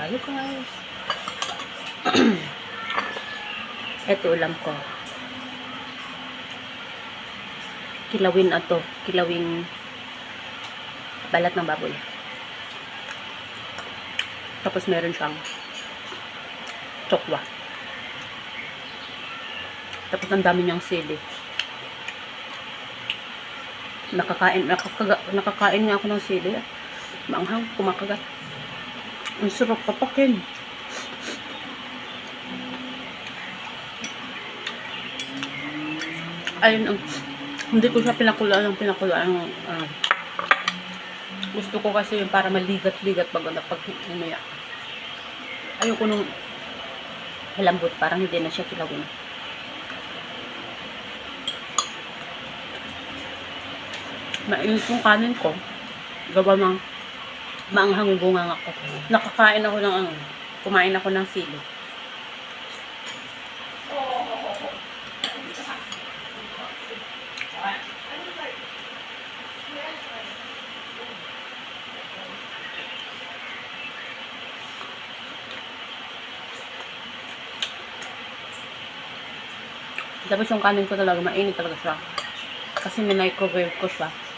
tayo guys. Ito ulam ko. Kilawin ato. Kilawing balat ng baboy. Tapos meron siyang tokwa. Tapos ang dami niyang sili. Nakakain, nakakaga, nakakain nga ako ng sili. Maanghang, kumakagat. Ang sarap papakin. Ayun ang hindi ko siya pinakulaan ng pinakulaan ah, gusto ko kasi yung para maligat-ligat pag ano, pag umaya. Ayoko nung malambot, parang hindi na siya kilawin. Mainit yung kanin ko. Gawa ng maanghang yung bunga ako. Nakakain ako ng ano, kumain ako ng sili. Tapos yung kanin ko talaga, mainit talaga siya. Kasi minicrowave ko siya.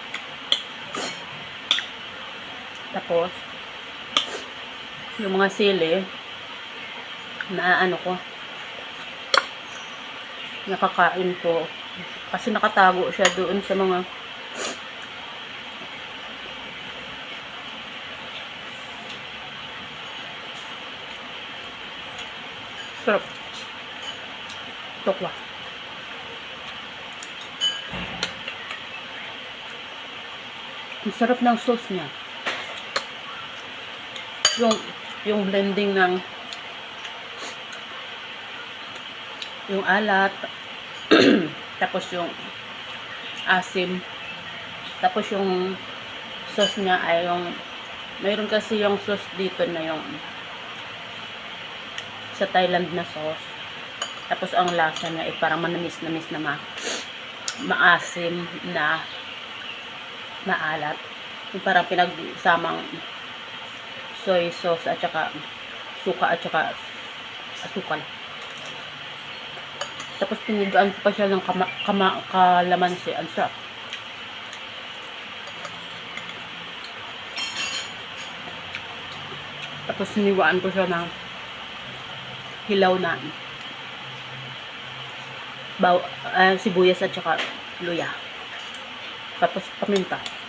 Tapos, yung mga sili, na ano ko, nakakain ko. Kasi nakatago siya doon sa mga sarap. Tokwa. Ang sarap ng sauce niya. Yung, yung blending ng yung alat, tapos yung asim, tapos yung sauce niya ay yung, mayroon kasi yung sauce dito na yung sa Thailand na sauce. Tapos ang lasa niya ay parang manamis-namis na ma maasim na maalat. Yung parang pinagsamang soy sauce at saka suka at saka asukal. Tapos pinigaan ko pa siya ng kama, kalamansi. Ang sarap. Tapos siniwaan ko siya ng hilaw na baw, ah, sibuyas at saka luya. Tapos paminta.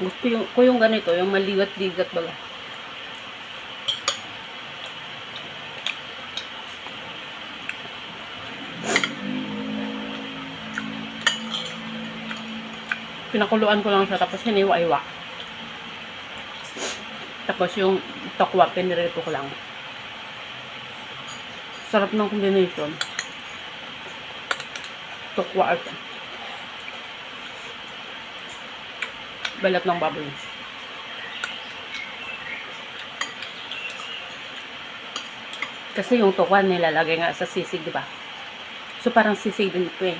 Gusto ko yung ganito, yung maligat-ligat baga. Pinakuluan ko lang siya, tapos hiniwa-iwa. Tapos yung tokwa, pinirito ko lang. Sarap ng combination. Tokwa at balat ng baboy. Kasi yung tokwa nilalagay nga sa sisig, di ba? So parang sisig din ito eh.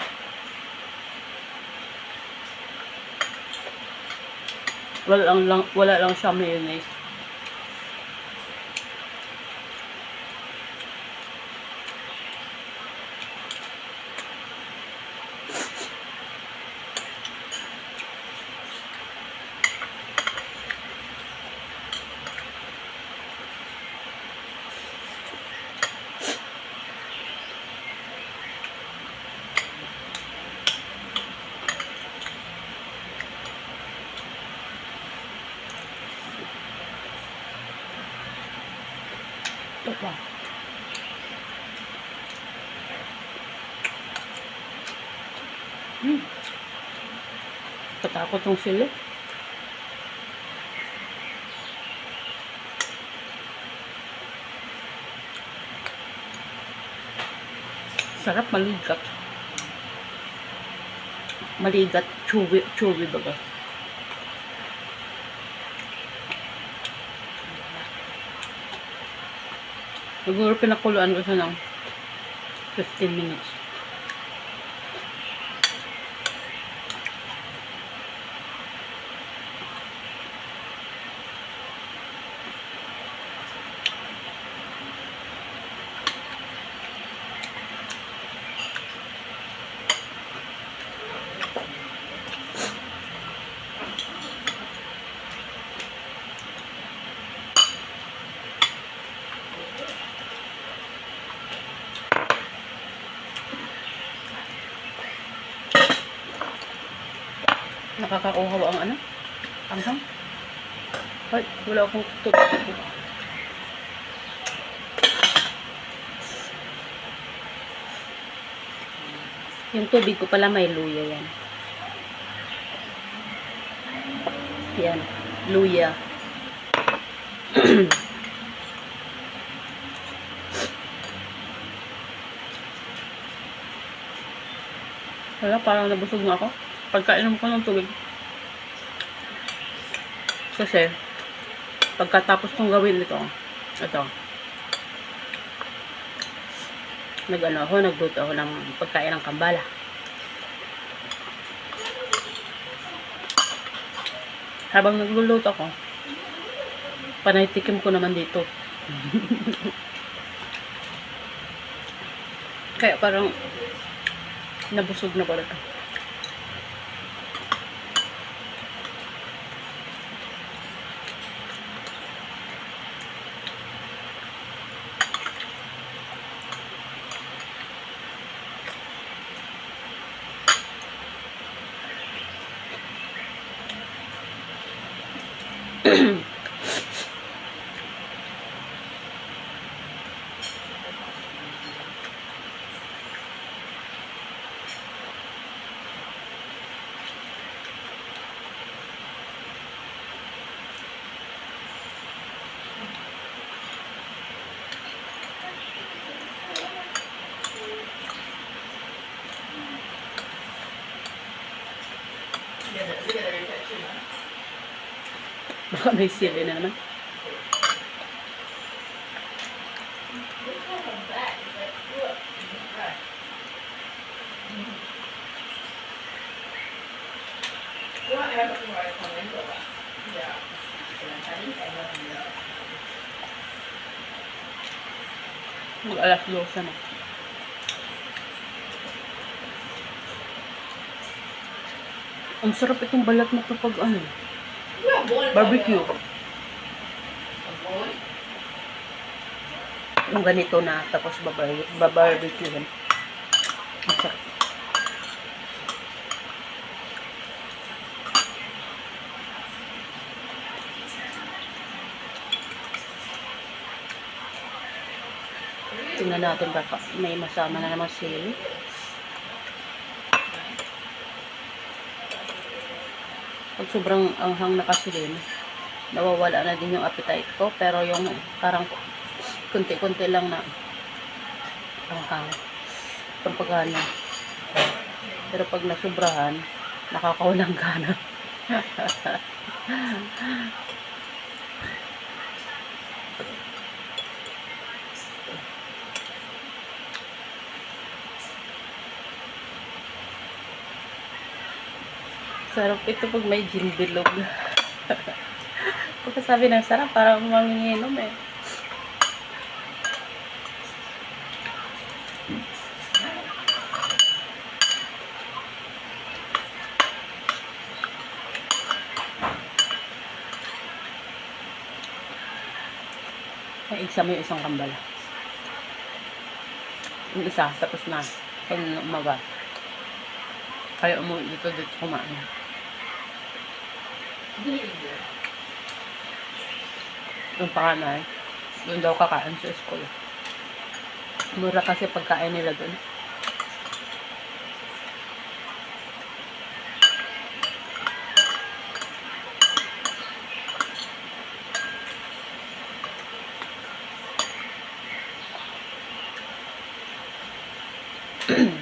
Wala lang, lang wala lang siya mayonnaise. Tokwa. Hmm. Katakot yung sili. Sarap maligat. Maligat, chewy, chewy baga. Siguro pinakuluan ko siya ng 15 minutes. Nakakakuhaw ang ano? Anghang? Ay, wala akong tubig. Yung tubig ko pala may luya yan. Yan, luya. Wala, parang nabusog na ako. Pagkainom ko ng tubig. Kasi, pagkatapos kong gawin ito, ito, nag-ano ako, nagluto ako ng pagkain ng kambala. Habang nagluluto ako, panay tikim ko naman dito. Kaya parang nabusog na pala ito. Baka may sili na naman. Mag alas 12 na. Ang sarap itong balat na to pag ano. Barbecue. Yung ganito na tapos babar babarbecue. Ang. Tingnan natin baka may masama na naman sili. Pag sobrang anghang na kasi din, nawawala na din yung appetite ko. Pero yung parang kunti-kunti lang na anghang. Pampagana. Pero pag nasubrahan, nakakawalang gana. Sarap ito pag may gin bilog. Pagkasabi ng sarap, parang manginginom eh. May isa mo yung isang kambala. Yung isa, tapos na. Kaya umaga. Kaya umuwi dito dito kumain. Yung panganay, doon daw kakain sa school. Mura kasi pagkain nila doon.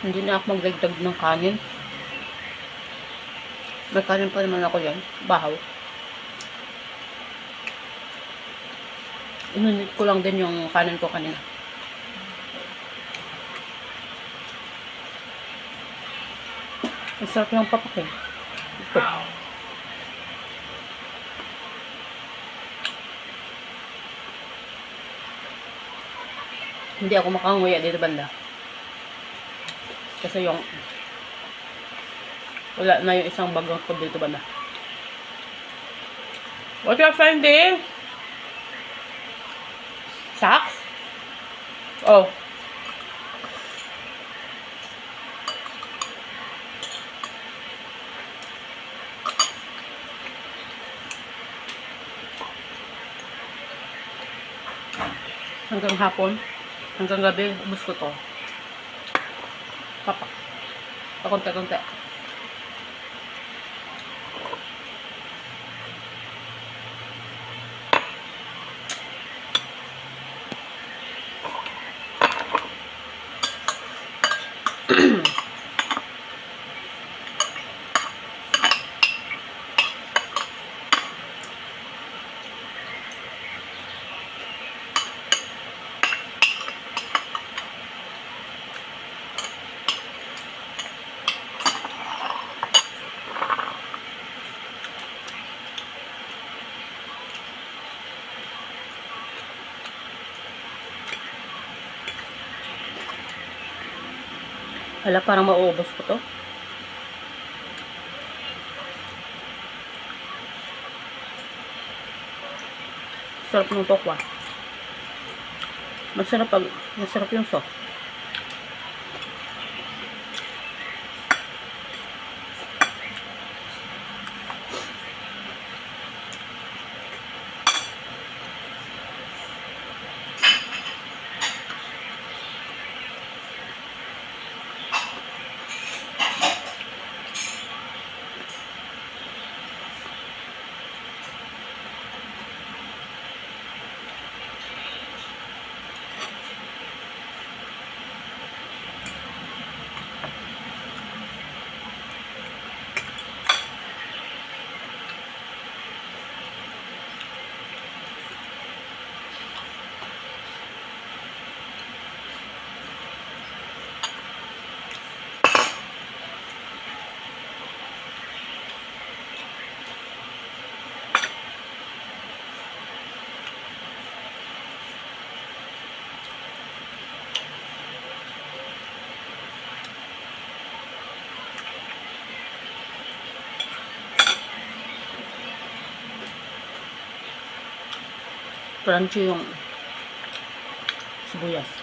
Hindi na ako magdagdag ng kanin. May kanin pa naman ako yan. Bahaw. Inunit ko lang din yung kanin ko kanina. Ang sarap yung papakin. Ito. Hindi ako makanguya dito banda. Kasi yung wala na yung isang bagang ko dito banda. What you are finding? Socks? Oh. Hanggang hapon, hanggang gabi, ubus ko to. Papa. Pakunti-kunti. Hala, parang mauubos ko to. Sarap ng tokwa. Masarap pag, masarap yung sauce. Crunchy yung sibuyas.